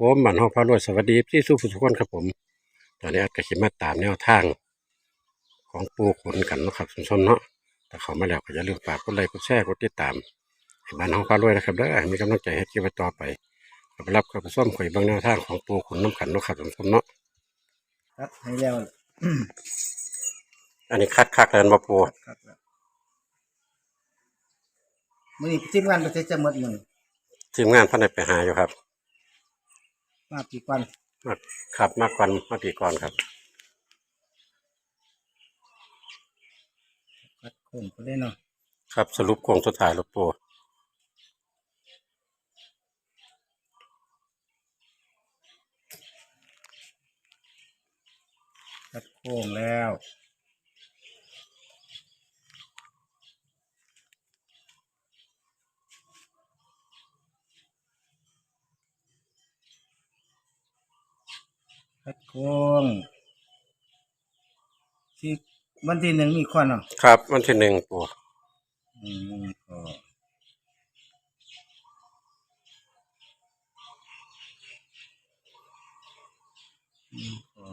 ผมบันห้องพระรวยสวัสดีพี่สู้ผู้ทุกคนครับผม ตอนนี้อาจจะขิมาตามแนวทาง ของปูขนกันเนาะครับคุณผู้ชมเนาะแต่เขามาแล้วก็อย่าลืมฝากกดไลค์กดแชร์กดติดตามให้บ้านห้องพระรวยนะครับเด้อมีกำลังใจให้คลิปต่อไปก็ไปรับกับส้มข่อยเบางแนวทางของปูขนน้ำกันเนาะครับคุณผู้ชมเนาะครับให้แล้วอันนี้คัดคักแล้วมาปูครับแล้วมื้อนี้ทีมงานประเทศจะหมดมื้อนี้ทีมงานเพันได้ไปหาอยู่ครับ มาปีก่อนมาครับมากกว่ามาปีก่อนครับคัดโค้งไปเลยเนาะครับสรุปโครงสุดท้ายแล้วปูคัดโค้งแล้ว คัดโค้งที่วันที่หนึ่งมีควันเนาะครับวันที่หนึ่งปูอืมก็อืมก็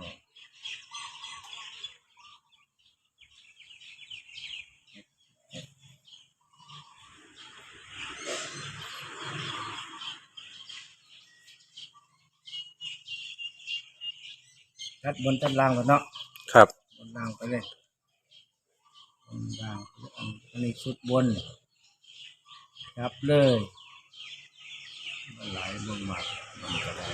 ตัดบนตัดล่างก่อนเนาะครับ บนล่างไปเลยบนล่างไปเลยอันอันนี้ชุดบนจับเลยมันไหลลงมามันก็ได้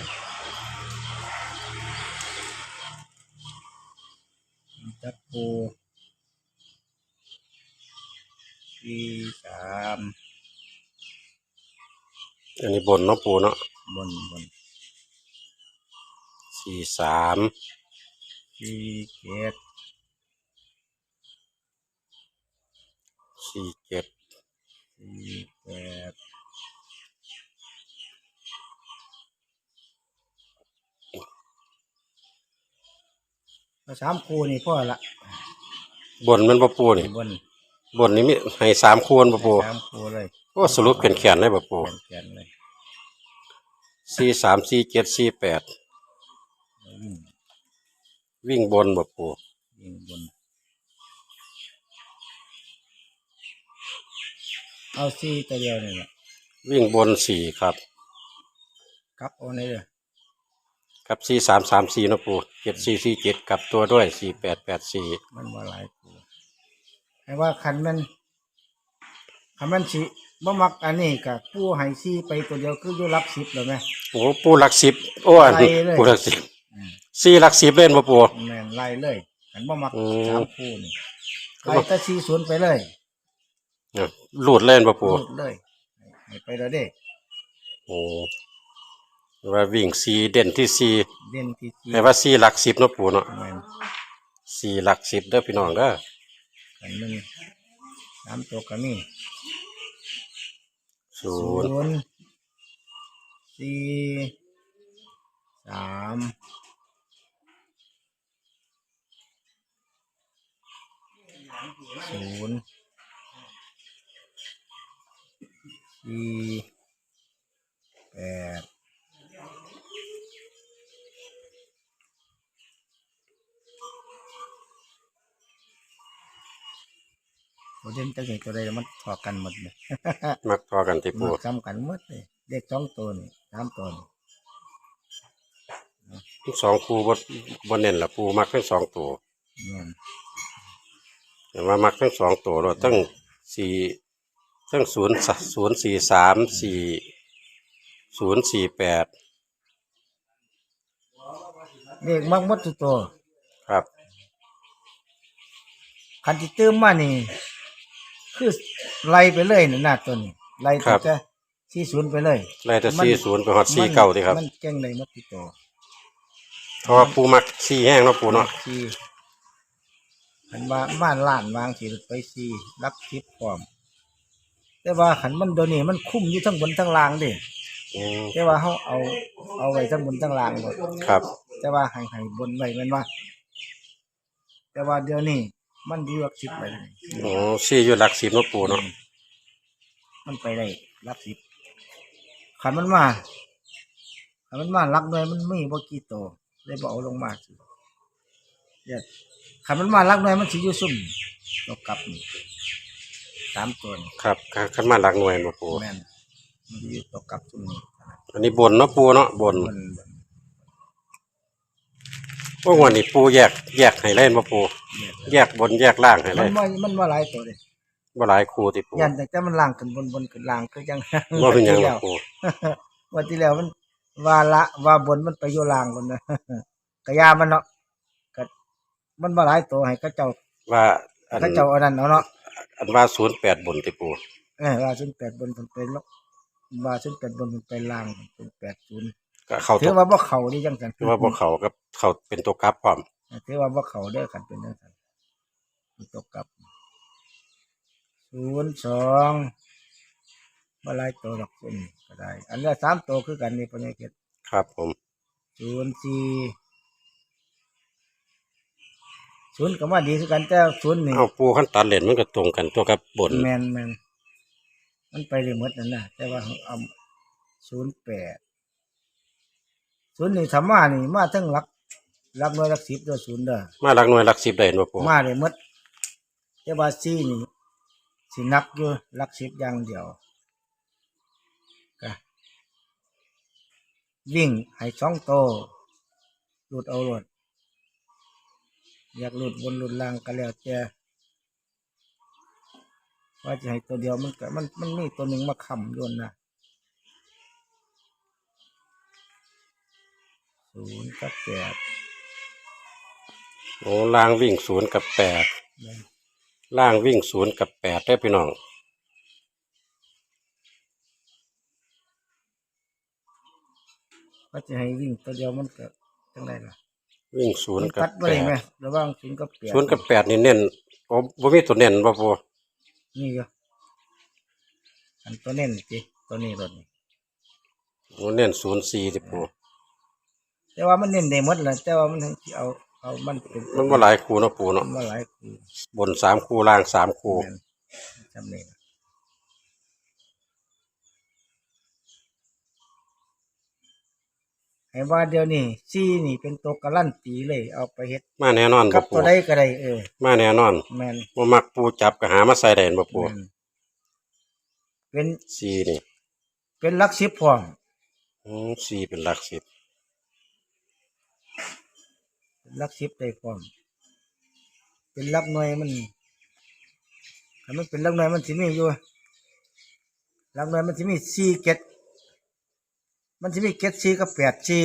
จับปูสี่สามอันนี้บนเนาะปูเนาะบนบนสี่สาม สี่เจ็ดสี่เจ็ดสี่แปดเอาสามคูนี่พ่อละบนมันปะปูนี่บนบนนี้มีให้สามคูณปะปูสามคูเลยโอ้สรุปเป็นแขนได้ปะปูแขนๆเลยสี่สามสี่เจ็ดสี่แปด วิ่งวิ่งบนปะปูวิ่งบน เอาสี่ตัวเดียวนี่แหละวิ่งบนสี่ครับ กลับเอาในเลยกับสี่สามสามสี่นาะปูเจ็ดสี่สี่เจ็ดกลับตัวด้วยสี่แปดแปดสี่มันมาหลายคูให้ว่าคันมันคันมันสิบ่มักอันนี้กับผู้ให้สี่ไปตัวเดียวคืออยู่รับสิบแล้วไหมโอ้ปูหลักสิบโอ้อันไปเลย ปูหลักสิบอืม สี่หลักสิบเล่นปะปู แม่นไล่เลยคันบ่มักอืม สามคู่นี่ไล่แตะสี่ศูนย์ไปเลยเนี่ยรูดเล่นปะปูรูดเลยให้ไปแล้วเด้โอ้ว่าวิ่งสี่เด่นที่สี่เด่นที่สี่แต่ว่าสี่หลักสิบเนาะปูเนาะแม่นสี่หลักสิบเด้อพี่น้องเด้ออันหนึ่งสามตัวก็มีศูศูนย์นย์สี่ สามศูนย์สี่แปดตัวเด่นจะเห็นตัวใดมันถอดกันหมดเลยมักพอกันที่ปูมาซ้ำกันหมดเลยเด็กสองตัวนี่สามตัวนี่ทั้ง สองปูบดบนเน้นละปูมักทั้งสองตัวเนี่ยแต่ว่ามักทั้งสองตัวเราตั้งสี่ตั้งศูนย์ศูนย์สี่สามสี่ศูนย์สี่แปดเด็กมักหมดทุกตัวครับคันที่เติมมานี่ คือไล่ไปเลยนี่หน้าตัวนี้ไล่ตั้งแต่สี่ศูนย์ไปเลยไล่แต่สี่ศูนย์ไปฮอดสี่เก้าดีครับ มันเก่งเลยหมดทุกตัว เพราะว่าปูมักสี่แห้งเนาะปูเนาะสี่ขันว่าบ้านล้านวางสีไปสี่รับทิพพร้อม แต่ว่าขันมันโดยวนี้มันคุ้มอยู่ทั้งบนทั้งล่างเดิอืมแต่ว่าเขาเอา เอาไว้ทั้งบนทั้งล่างหมด ครับแต่ว่าให้ให้บนไว้แมันว่า แต่ว่าเดี๋ยวนี้มันดีรักสิบไปเลยโอ้สี่อยู่หลักสิบเนาะปูเนาะมันไปได้รักสิบขันมันมาถ้ามันมาลักหน่วยมันมีบ่กี่โตว เลยบ่เอาลงมาสิเด็ดคันมันมาลักหน่วยมันสิอยู่ซุ่มตกกลับนี่สามตัวนี่ครับขันมาหลักหน่วยมาปูแม่นมันสิอยู่ตกกลับซุ่มนี่อันนี้บนเนาะปูเนาะบนมันมันพวกวันนี้ปูแยกแยกให้เล่นมาปูแยกแยกบนแยกล่างให้มัเล่นนว่ามันว่าหลายตัวเลยบ่หลายครูติปูยันแต่แต่มันล่างขึ้นบนบนขึ้นล่างคือจัง บ่เป็นหยังหรแล้อกวปู วันที่แล้วมัน ว่าละว่าบนมันไปอยู่ล่างบนนะกะยามันเนาะก็มันบ่หลายตัวให้เขาเจ้าว่าอันเขาเจ้าเอันนั้นเอาเนาะอันว่าศูนย์แปดบนติปูเออว่าศูนย์แปดบนเป็นเป็นลบว่าศูนย์แปดบนเป็นเป็นล่างเป็นแปดศูนย์ก็เข้าถืตัอวว่าบ่เข้าดีจังสันคือว่าพวกเขากับเขาเป็นตัวกราฟพร้อมถือว่าบ่เข้าเด้อกันเป็นจังสันมันตกกลับศูนย์สอง บ่หลายตัวหรอกซุ่มนี่ก็ได้ อันนี้สามตัวคือกันนี่ปะเนี่ยเกศครับผม ศูนย์สี่ศูนย์ก็มาดีคือกันแต่ศูนย์นี่เอาปูขั้นตัดเลนมันก็ตรงกันตัวกับบนแมนแมนมันไปเลยหมดนั่นนะแต่ว่าเอาศูนย์แปดศูนย์นี่ธรรมานี่มาทั้งหลักหลักหน่วยหลักสิบด้วยศูนย์เด้อมาหลักหน่วยหลักสิบได้เห็นบ่ปูมาเลยหมดแต่ว่าสี่นี่สินักอยู่หลักสิบอย่างเดียว วิ่งให้สองโตวหลุดเอาหลุดอยากหลุดบนหลุดล่างก็แล้วแต่ว่าจะให้ตัวเดียวมันก็มันมันมีตัวหนึ่งมาค้ำโยนนะศูนย์กับแปดโอ้ล่างวิ่งศูนย์กับแปดนะล่างวิ่งศูนย์กับแปดได้อพี่น้อง ว่าจะให้วิ่งตัวเดียวมันก็จังไรล่ะวิ่งศูนมัย์นกัตับดแปไว้ดไหมระหว่างศูนย์กับแปดศูนย์กับแปดนี่เน้นโอ้บ่มีตัวเน้นบ่ปูนี่ก็อันตัวเน้นจีตัวนี้รถนี่โอ้เน้นศูนย์สี่ติปูแต่ว่ามันเน้นได้หมดแหละแต่ว่ามันให้เอาเอามันเป็นมันบ่หลายคูเนาะปูเนาะมันว่าหลายคู่บนสามคูล่างสามคูแม่นจำเลย ให้ว่าเดี๋ยวนี้ซีนี่เป็นตัวการันตีเลย เอาไปเฮ็ดมาแน่นอนกับ่บปูตัวใดก็ได้เออมาแน่นอนแมนบ่มักปูจับก็หามาใส่ได้เห็นบ่ปูแม่นเป็นสี่นี่เป็นหลักสิบพร้อมอืมสี่เป็นหลักสิบเป็นหลักสิบได้พร้อมเป็นหลักหน่วยมันถ้ามันเป็นหลักหน่วยมันสิมีอยู่หลักหน่วยมันสิมีสี่เกต มันสิมีเกตสี่กับแปดสี่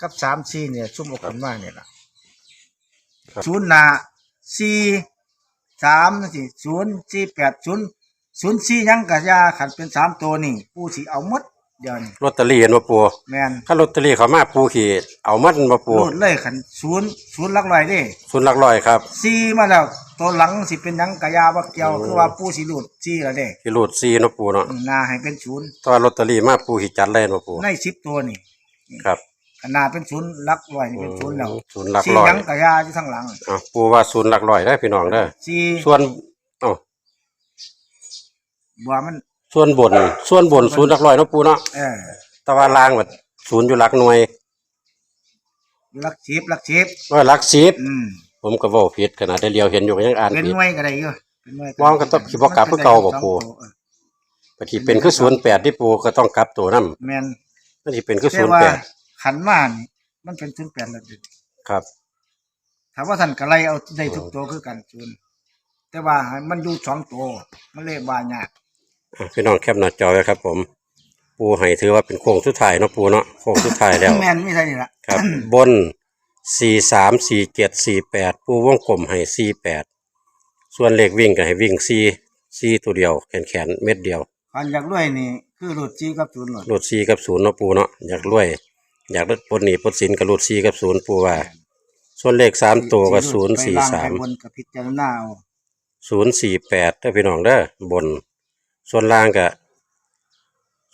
กับสามสี่เนี่ยซุ่มออกกันมาเนี่ยล่ะครับ ศูนย์หนาสี่สามสิศูนย์สี่แปดศูนย์ศูนย์สี่ยังกะยาขันเป็นสามตัวนี่ผู้สิเอาหมด เดี๋ยวนี้ลอตเตอรี่เห็นบ่ปูแมนถ้าลอตเตอรี่เขามาปูขี่เอามันบ่ปูโลดเลยขันศูนย์ศูนย์หลักลอยเด้ศูนย์หลักร้อยครับซีมาแล้วตัวหลังสิเป็นหยังกะยาบักเกียวคือว่าปูสิหลุดซีละเด้ที่รูดสี่เนาะปูเนาะอืมหนาให้เป็นศูนย์ถ้าลอตเตอรี่มาปูขี่จัดเลยเนาะปูในสิบตัวนี่ครับขนาดเป็นศูนย์หลักลอยนี่เป็นศูนย์แล้วศูนย์หลักซีร้อยหยังกะยาที่ข้างหลังอะปูว่าศูนย์หลักร้อยได้อพี่น้องเด้อซีส่วนเอ้าบัวมัน ส่วนบน ส่วนบนศูนย์หลักร้อยเนาะปูเนาะเออแต่ว่าล่างแบบศูนย์อยู่หลักหน่วยหลักสิบหลักสิบร้อยหลักสิบอืมผมก็เว้าผิดขนาดได้เลียวเห็นอยู่ก็ยังอ่านเป็นผิด หน่วยก็ได้อยู่เป็นหน่วยมองก็ต้องคิดว่ากลับคือเก่าบ่ปู่ เออปฏิเป็นคือศูนย์แปดที่ปูก็ต้องกลับตัวนํแม่นมันสิเป็นคือแต่ศูนย์ว่าแปดขันมานี่มันเป็นศูนย์แปดแล้วเด้ครับถามว่าท่านก็ไล่เอาได้ทุกตัวคือกันศูนย์แต่ว่าให้มันอยู่สองตัวมันเลยบายากอะ พี่น้องแคปหน้าจอไว้ครับ ผม ปูให้ถือว่าเป็นโค้งสุดท้ายเนาะปูเนาะโค้งสุดท้ายแล้วแม่นไม่ใช่นี่ละครับ บนสี่สามสี่เจ็ดสี่แปดปูวงกลมให้สี่แปดส่วนเลขวิ่งก็ให้วิ่งสี่สี่ตัวเดียวแขนแขนๆเม็ดเดียวคันอยากรวยนี่คือรูดจีกับศูนย์หมดรูดสี่กับศูนย์เนาะปูเนาะอยากรวย อยากลดปลดหนี้ปลดสินก็รูดสี่กับศูนย์ปูว่า ส่วนเลขสามตัวก็ศูนย์สี่สามไปล่งไปบนกับพิจารณาเอาศูนย์สี่แปดเด้อพี่น้องเด้อบน ส่วนล่างก็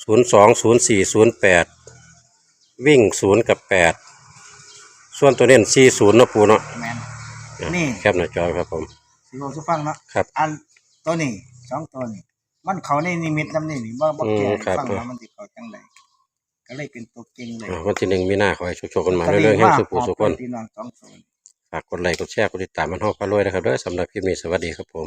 ศูนย์สองศูนย์สี่ศูนย์แปดวิ่งศูนย์กับแปดส่วนตัวเน้นสี่ศูนย์เนาะปูเนาะแม่นนี่ แคปหน้าจอครับผม สิโอสุฟังเนาะครับอันตัวนี้สองตัวนี้ มันเขาในนิมิตนำนี่นี่บ่บ่แก่อืมครับ ฟังแล้วมันสิเขาจังไดก็เลยเป็นตัวเก่งเลยอ่าวันที่หนึ่งมีนาขอให้โชคๆกันมาเรื่อยๆให้สุขผู้สุขคน พี่น้องสองคน ฝากกดไลค์กดแชร์กดติดตามมันห้องพารวยนะครับเด้อสำหรับคลิปนี้สวัสดีครับผม